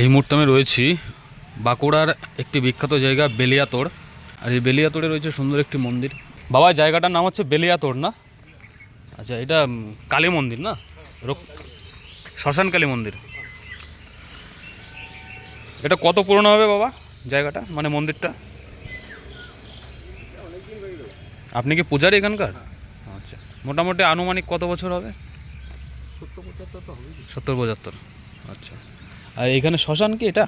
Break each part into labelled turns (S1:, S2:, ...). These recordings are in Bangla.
S1: এই মুহূর্তে আমি রয়েছি বাঁকুড়ার একটি বিখ্যাত জায়গা বেলিয়াতোড়। আর এই বেলিয়াতোড়ে রয়েছে সুন্দর একটি মন্দির। বাবা জায়গাটার নাম হচ্ছে বেলিয়াতোড় না? আচ্ছা এটা কালী মন্দির না? শ্মশান কালী মন্দির। এটা কত পুরনো হবে বাবা জায়গাটা? মানে মন্দিরটা? আপনি কি পূজারি এখানকার? আচ্ছা মোটামুটি আনুমানিক কত বছর হবে?
S2: সত্তর পঁচাত্তর তো হবে
S1: সত্তর পঁচাত্তর আচ্ছা। আর এখানে শ্মশান কি এটা?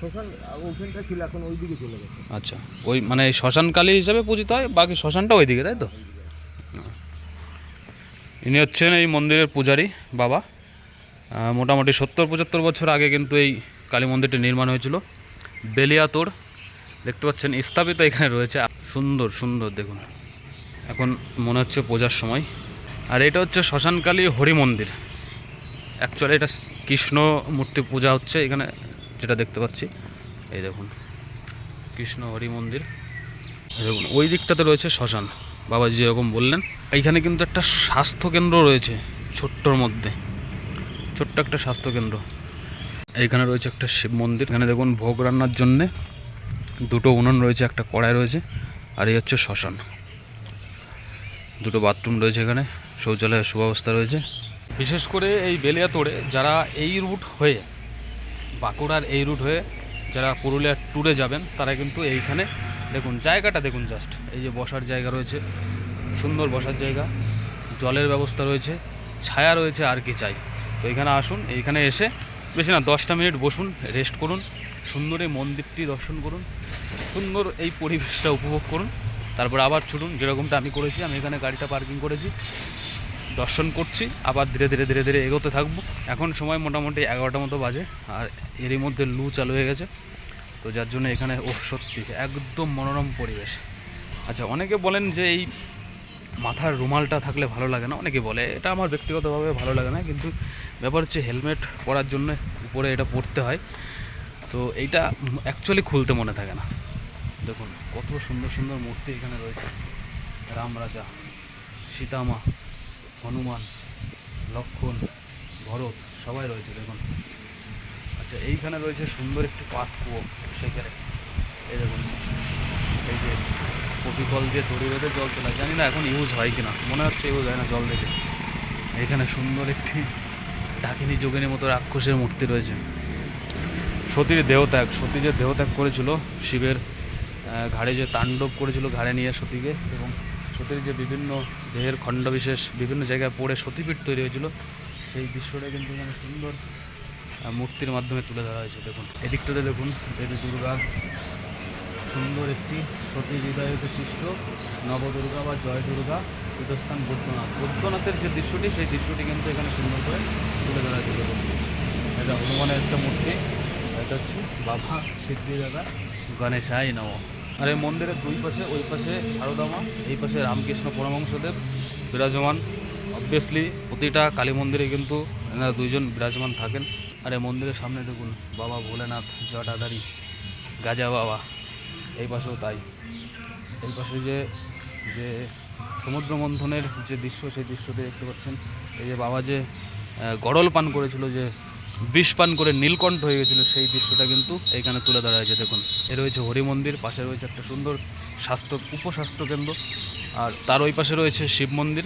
S2: শ্মশান ওখানটা ছিল এখন ওই দিকে চলে গেছে।
S1: আচ্ছা ওই মানে শ্মশান কালী হিসাবে পূজিত হয় বাকি শ্মশানটা ওইদিকে তাই তো? ইনি হচ্ছেন এই মন্দিরের পূজারী বাবা। মোটামুটি সত্তর পঁচাত্তর বছর আগে কিন্তু এই কালী মন্দিরটি নির্মাণ হয়েছিল। বেলিয়াতোড় দেখতে পাচ্ছেন স্থাপিত এখানে রয়েছে। সুন্দর সুন্দর দেখুন। এখন মনে হচ্ছে পূজার সময়। আর এটা হচ্ছে শ্মশানকালী হরি মন্দির অ্যাকচুয়ালি এটা কৃষ্ণ মূর্তি পূজা হচ্ছে এখানে, যেটা দেখতে পাচ্ছি। এই দেখুন, কৃষ্ণ হরি মন্দির দেখুন, ওই দিকটাতে রয়েছে শ্মশান, বাবাজি যেরকম বললেন। এইখানে কিন্তু একটা স্বাস্থ্য কেন্দ্র রয়েছে, ছোট্টর মধ্যে। ছোট্ট একটা স্বাস্থ্য কেন্দ্র এইখানে রয়েছে একটা শিব মন্দির। এখানে দেখুন, ভোগ রান্নার জন্যে দুটো উনুন রয়েছে, একটা কড়াই রয়েছে, আর এই হচ্ছে শ্মশান। দুটো বাথরুম রয়েছে এখানে, শৌচালয়ের সুব্যবস্থা রয়েছে। বিশেষ করে এই বেলিয়াতোড়ে, যারা এই রুট হয়ে, বাঁকুড়ার এই রুট হয়ে যারা পুরুলিয়ার ট্যুরে যাবেন, তারা কিন্তু এইখানে দেখুন, জায়গাটা দেখুন জাস্ট এই যে বসার জায়গা রয়েছে, সুন্দর বসার জায়গা, জলের ব্যবস্থা রয়েছে, ছায়া রয়েছে, আর কি চাই। তো এখানে আসুন, এইখানে এসে, বেশি না, দশটা মিনিট বসুন রেস্ট করুন, সুন্দর এই মন্দিরটি দর্শন করুন, সুন্দর এই পরিবেশটা উপভোগ করুন, তারপর আবার ছুটুন, যেরকমটা আমি করেছি, আমি এখানে গাড়িটা পার্কিং করেছি। দর্শন করছি, আবার ধীরে ধীরে ধীরে ধীরে এগোতে থাকব। এখন সময় মোটামুটি এগারোটা মতো বাজে, আর এরই মধ্যে লু চালু হয়ে গেছে। তো যার জন্য এখানে ও সত্যি একদম মনোরম পরিবেশ। আচ্ছা অনেকে বলেন যে এই মাথার রুমালটা থাকলে ভালো লাগে না। অনেকে বলে, এটা আমার ব্যক্তিগতভাবে ভালো লাগে না, কিন্তু ব্যাপার হচ্ছে হেলমেট পরার জন্য উপরে এটা পরতে হয়। তো এইটা অ্যাকচুয়ালি খুলতে মনে থাকে না। দেখুন, কত সুন্দর সুন্দর মূর্তি এখানে রয়েছে। রাম রাজা, সীতামা হনুমান, লক্ষণ, ভরত, সবাই রয়েছে, দেখুন। আচ্ছা এইখানে রয়েছে সুন্দর একটি পাত কুয়ো, সেখানে। এই দেখুন, এই যে কপি কল দিয়ে দড়ি বেঁধে জল তোলা। জানি না এখন ইউজ হয় কিনা, মনে হচ্ছে ইউজ হয় না জল দেখে এখানে সুন্দর একটি ডাকিনী যোগিনীর মতো রাক্ষসের মূর্তি রয়েছে। সতীর দেহত্যাগ, সতী যে দেহত্যাগ করেছিল, শিবের ঘাড়ে যে তাণ্ডব করেছিল, ঘাড়ে নিয়ে সতীকে, এবং সতীর যে বিভিন্ন দেহের খণ্ডবিশেষ বিভিন্ন জায়গায় পড়ে সতীপীঠ তৈরি হয়েছিল, সেই দৃশ্যটা কিন্তু এখানে সুন্দর মূর্তির মাধ্যমে তুলে ধরা হয়েছে, দেখুন। এদিকটাতে দেখুন, দেবী দুর্গা। সুন্দর একটি সতী হৃদয়িত সৃষ্ট নবদুর্গা বা জয় দুর্গা, পীঠস্থান বৈদ্যনাথ। বৈদ্যনাথের যে দৃশ্যটি, সেই দৃশ্যটি কিন্তু এখানে সুন্দর করে তুলে ধরা হয়েছে দেখুন। এটা হনুমানের একটা মূর্তি, এটা হচ্ছে বাবা সিদ্ধিদাতা গণেশাই নম। আর এই মন্দিরের দুই পাশে, ওই পাশে সারদামা, এই পাশে রামকৃষ্ণ পরমহংসদেব, বিরাজমান। অবভিয়াসলি প্রতিটা কালী মন্দিরে কিন্তু এনারা দুইজন বিরাজমান থাকেন। আর এই মন্দিরের সামনে দেখুন, বাবা ভোলেনাথ জটাধারী গাজা বাবা, এই পাশেও তাই। এই পাশে যে যে সমুদ্র মন্থনের যে দৃশ্য, সেই দৃশ্যটি দেখতে পাচ্ছেন। এই যে বাবা যে গড়ল পান করেছিল যে বিষ পান করে নীলকণ্ঠ হয়ে গেছিল সেই দৃশ্যটা কিন্তু এখানে তুলে ধরা হয়েছে। দেখুন, এ রয়েছে হরি মন্দির, পাশে রয়েছে একটা সুন্দর স্বাস্থ্য উপস্বাস্থ্য কেন্দ্র, আর তার ওই পাশে রয়েছে শিব মন্দির,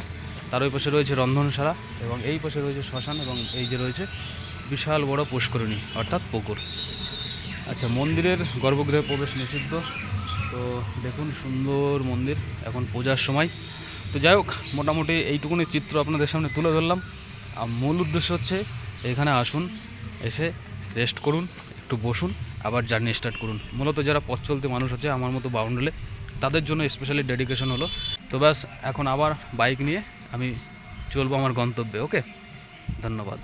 S1: তার ওই পাশে রয়েছে রন্ধনশালা এবং এই পাশে রয়েছে শ্মশান এবং এই যে রয়েছে বিশাল বড় পুষ্করিণী, অর্থাৎ পুকুর। আচ্ছা মন্দিরের গর্ভগৃহে প্রবেশ নিষিদ্ধ। তো দেখুন, সুন্দর মন্দির এখন পূজার সময়। তো যাই হোক, মোটামুটি এইটুকুনি চিত্র আপনাদের সামনে তুলে ধরলাম। আর মূল উদ্দেশ্য হচ্ছে এখানে আসুন, এসে রেস্ট করুন, একটু বসুন, আবার জার্নি স্টার্ট করুন। মূলত যারা পথ চলতে মানুষ আছে, আমার মতো বাউন্ডালে তাদের জন্য স্পেশালি ডেডিকেশন হলো। তো ব্যাস, এখন আবার বাইক নিয়ে আমি চলবো আমার গন্তব্যে ওকে ধন্যবাদ।